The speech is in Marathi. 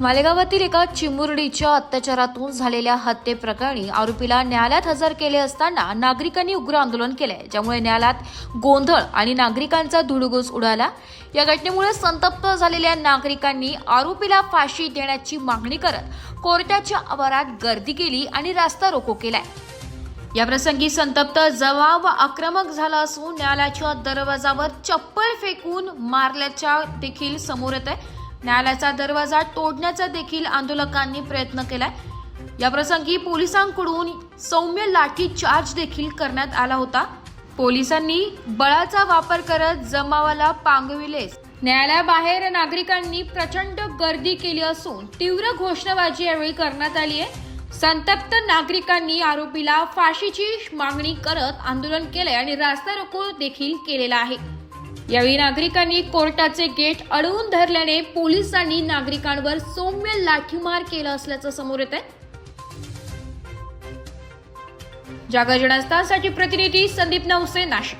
मालेगावातील एका चिमुरडीच्या अत्याचारातून झालेल्या हत्येप्रकरणी आरोपीला न्यायालयात हजर केले असताना नागरिकांनी उग्र आंदोलन केलंय ज्यामुळे न्यायालयात गोंधळ आणि नागरिकांचा धुडगूस उडाला. या घटनेमुळे संतप्त झालेल्या नागरिकांनी आरोपीला फाशी देण्याची मागणी करत कोर्टाच्या आवारात गर्दी केली आणि रास्ता रोको केलाय. या प्रसंगी संतप्त जवाब आक्रमक झाला असून न्यायालयाच्या दरवाजावर चप्पल फेकून मारल्याच्या देखील समोर येत आहे. न्यायालयाचा दरवाजा तोडण्याचा देखील आंदोलकांनी प्रयत्न केलाय. या प्रसंगी पोलिसांकडून सौम्य लाठी चार्ज देखील करण्यात आला होता. पोलिसांनी बळाचा वापर करत जमावाला पांगविले. न्यायालयाबाहेर नागरिकांनी प्रचंड गर्दी केली असून तीव्र घोषणाबाजी यावेळी करण्यात आली आहे. संतप्त नागरिकांनी आरोपीला फाशीची मागणी करत आंदोलन केले आणि रास्ता रोको देखील केलेला आहे. यावेळी नागरिकांनी कोर्टाचे गेट अडवून धरल्याने पोलिसांनी नागरिकांवर सौम्य लाठीमार केला असल्याचं समोर येत आहे जागरण जनस्थानसाठी प्रतिनिधी संदीप नवसे नाशिक.